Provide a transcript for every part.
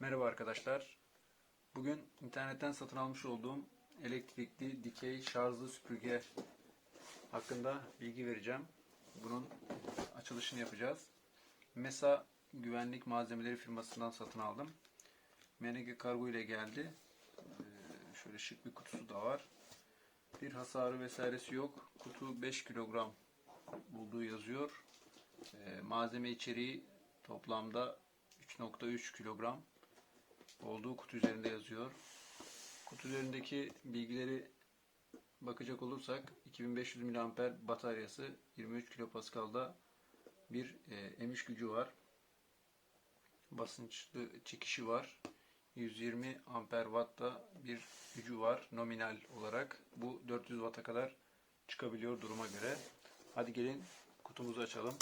Merhaba arkadaşlar. Bugün internetten satın almış olduğum elektrikli dikey şarjlı süpürge hakkında bilgi vereceğim. Bunun açılışını yapacağız. Mesa Güvenlik Malzemeleri firmasından satın aldım. Menege kargo ile geldi. Ee, Şöyle şık bir kutusu da var. Bir hasarı vesairesi yok. Kutu 5 kilogram bulduğu yazıyor. Ee, Malzeme içeriği toplamda 3.3 kilogram olduğu kutu üzerinde yazıyor. Kutu üzerindeki bilgileri bakacak olursak 2500 mAh bataryası 23 kilopaskalda bir e, emiş gücü var. Basınçlı çekişi var. 120 amper wattta bir gücü var nominal olarak. Bu 400 watt'a kadar çıkabiliyor duruma göre. Hadi gelin kutumuzu açalım.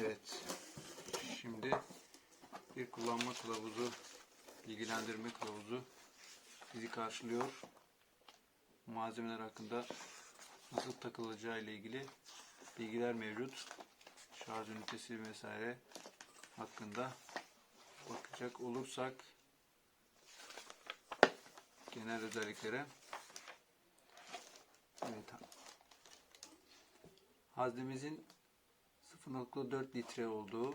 Evet. Şimdi bir kullanma kılavuzu, bilgilendirme kılavuzu bizi karşılıyor. Malzemeler hakkında nasıl takılacağı ile ilgili bilgiler mevcut. Şarj ünitesi vesaire hakkında bakacak olursak genel özelliklere Evet. Haznemizin 0.4 litre olduğu,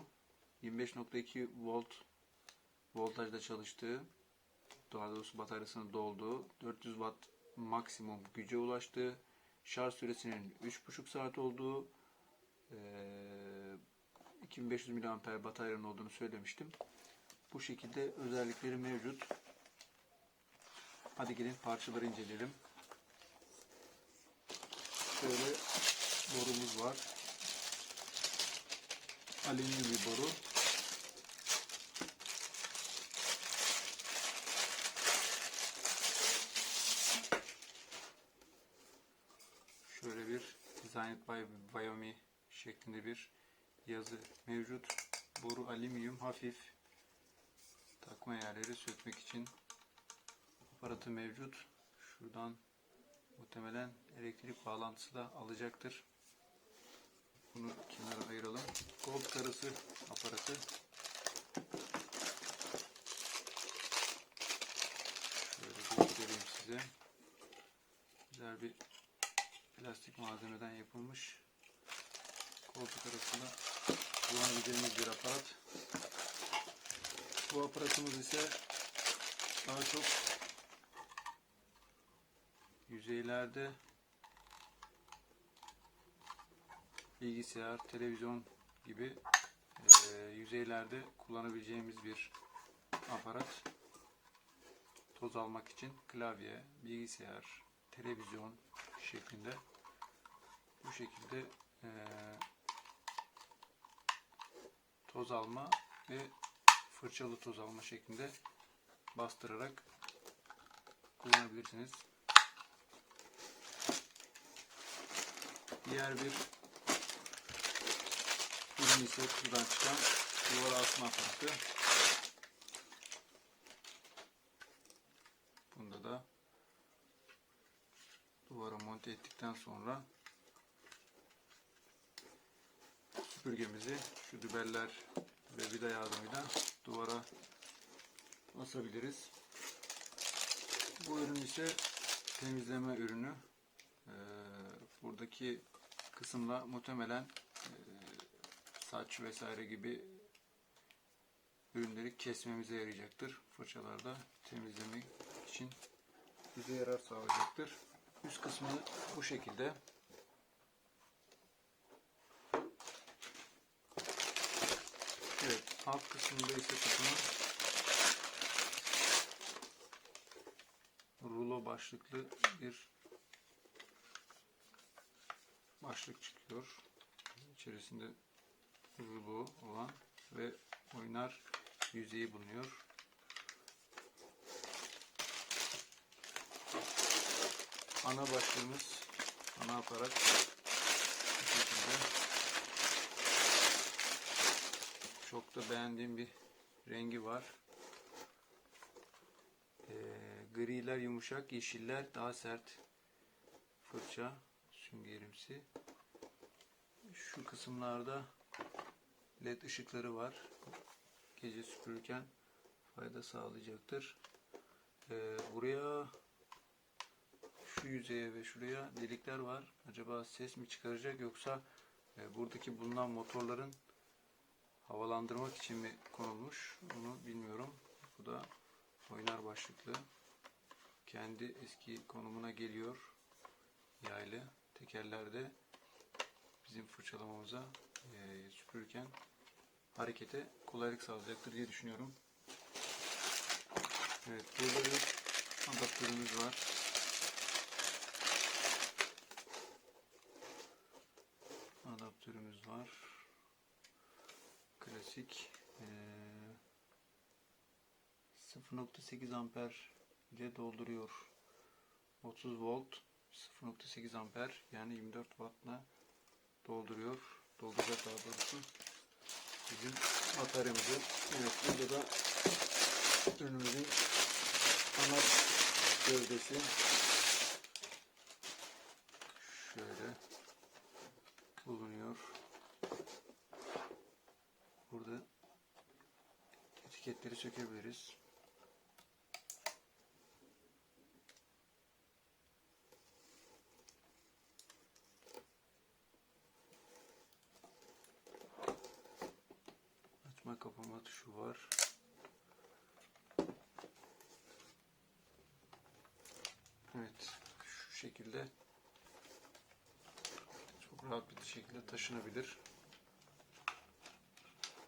25.2 volt voltajda çalıştığı, daha doğrusu bataryasının dolduğu, 400 watt maksimum güce ulaştığı, şarj süresinin 3,5 saat olduğu, eee, 2500 mAh bataryanın olduğunu söylemiştim. Bu şekilde özellikleri mevcut. Hadi gelin parçaları inceleyelim. Şöyle borumuz var alüminyum bir boru. Şöyle bir Designed by Xiaomi şeklinde bir yazı mevcut. Boru alüminyum hafif. Takma yerleri sökmek için aparatı mevcut. Şuradan muhtemelen elektrik bağlantısı da alacaktır. Bunu kenara ayıralım. Koltuk arası aparatı. Şöyle göstereyim size. Güzel bir plastik malzemeden yapılmış. Koltuk arasında kullanabileceğimiz bir aparat. Bu aparatımız ise daha çok yüzeylerde bilgisayar, televizyon gibi e, yüzeylerde kullanabileceğimiz bir aparat. Toz almak için klavye, bilgisayar, televizyon şeklinde bu şekilde e, toz alma ve fırçalı toz alma şeklinde bastırarak kullanabilirsiniz. Diğer bir ürün ise kutudan çıkan duvara asma aparatı. Bunda da duvara monte ettikten sonra süpürgemizi şu dübeller ve vida yardımıyla duvara asabiliriz. Bu ürün ise temizleme ürünü. Ee, buradaki kısımla muhtemelen e, saç vesaire gibi ürünleri kesmemize yarayacaktır. Fırçalarda temizlemek için bize yarar sağlayacaktır. Üst kısmı bu şekilde. Evet, alt kısmında ise kutunun rulo başlıklı bir başlık çıkıyor. İçerisinde rulo olan ve oynar yüzeyi bulunuyor. Ana başlığımız, ana aparat. Çok da beğendiğim bir rengi var. Ee, griler yumuşak, yeşiller daha sert. Fırça süngerimsi. Şu kısımlarda led ışıkları var. Gece süpürürken fayda sağlayacaktır. Ee, buraya şu yüzeye ve şuraya delikler var. Acaba ses mi çıkaracak yoksa e, buradaki bulunan motorların havalandırmak için mi konulmuş onu bilmiyorum. Bu da oynar başlıklı. Kendi eski konumuna geliyor. Yaylı. Tekerlerde bizim fırçalamamıza e, süpürürken harekete kolaylık sağlayacaktır diye düşünüyorum. Evet burada bir adaptörümüz var. Var. Klasik eee 0.8 amper ile dolduruyor. 30 volt 0.8 amper yani 24 wattla dolduruyor. Dolduracak daha doğrusu bizim bataryamızı. Evet burada da ürünümüzün ana gövdesi şöyle bulunuyor. Burada etiketleri sökebiliriz. Kapama tuşu var. Evet, şu şekilde çok rahat bir şekilde taşınabilir.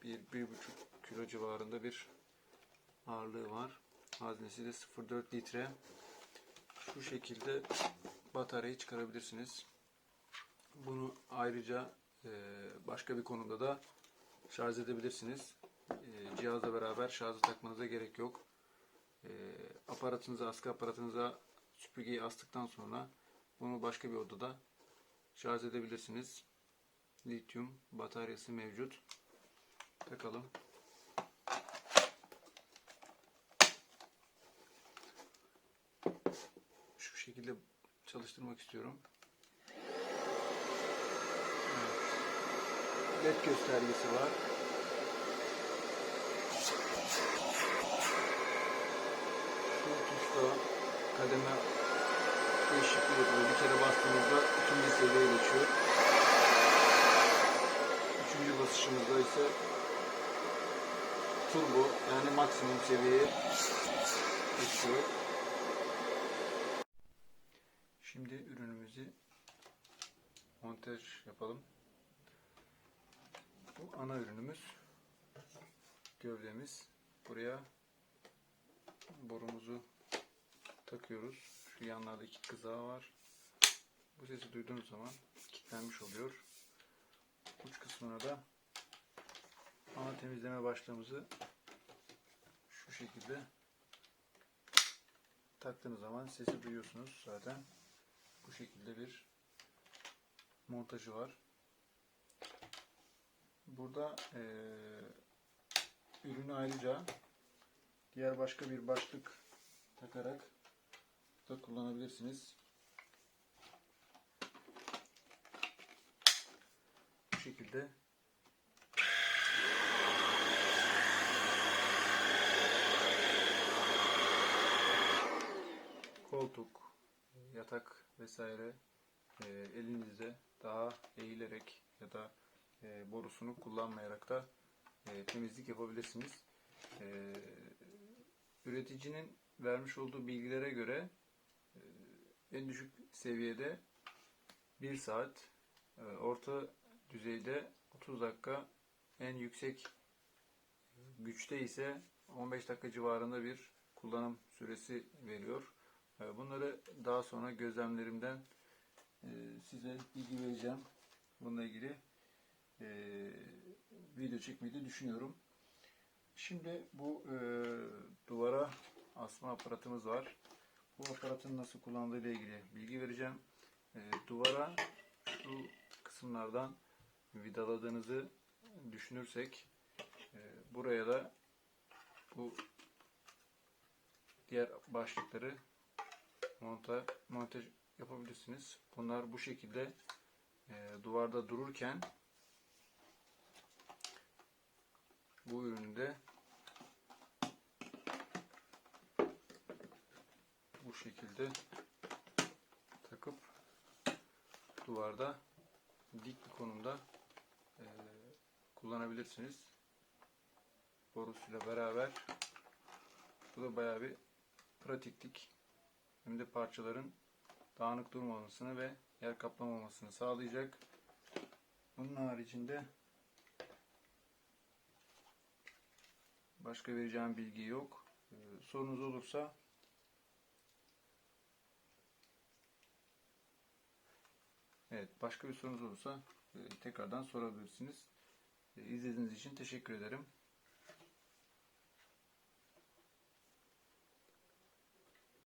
Bir, bir buçuk kilo civarında bir ağırlığı var. Haznesi de 0.4 litre. Şu şekilde bataryayı çıkarabilirsiniz. Bunu ayrıca başka bir konumda da şarj edebilirsiniz. E, cihazla beraber şarjı takmanıza gerek yok. E, aparatınıza, askı aparatınıza süpürgeyi astıktan sonra bunu başka bir odada şarj edebilirsiniz. Lityum bataryası mevcut. Takalım. Şu şekilde çalıştırmak istiyorum. Evet. LED göstergesi var. Şu tuşta kademe değişikliği yapıyor. Bir kere bastığımızda ikinci seviyeye geçiyor. Üçüncü basışımızda ise turbo yani maksimum seviyeye geçiyor. Şimdi ürünümüzü montaj yapalım. Bu ana ürünümüz gövdemiz. Buraya borumuzu takıyoruz. Şu yanlarda iki kızağı var. Bu sesi duyduğunuz zaman kilitlenmiş oluyor. Uç kısmına da ana temizleme başlığımızı şu şekilde taktığınız zaman sesi duyuyorsunuz zaten. Bu şekilde bir montajı var. Burada eee ürünü ayrıca diğer başka bir başlık takarak da kullanabilirsiniz. Bu şekilde koltuk, yatak vesaire e, elinizde daha eğilerek ya da e, borusunu kullanmayarak da e, temizlik yapabilirsiniz. Üreticinin vermiş olduğu bilgilere göre en düşük seviyede 1 saat, e, orta düzeyde 30 dakika, en yüksek güçte ise 15 dakika civarında bir kullanım süresi veriyor. E, Bunları daha sonra gözlemlerimden e, size bilgi vereceğim. Bununla ilgili video çekmeyi de düşünüyorum. Şimdi bu duvara asma aparatımız var. Bu aparatın nasıl kullanıldığı ile ilgili bilgi vereceğim. E, duvara şu kısımlardan vidaladığınızı düşünürsek e, buraya da bu diğer başlıkları monta, montaj yapabilirsiniz. Bunlar bu şekilde e, duvarda dururken bu ürünü bu şekilde takıp duvarda dik bir konumda e, kullanabilirsiniz. Borusuyla beraber bu da bayağı bir pratiklik. Hem de parçaların dağınık durmamasını ve yer kaplamamasını sağlayacak. Bunun haricinde başka vereceğim bilgi yok. Ee, sorunuz olursa Evet, başka bir sorunuz olursa e, tekrardan sorabilirsiniz. E, İzlediğiniz için teşekkür ederim.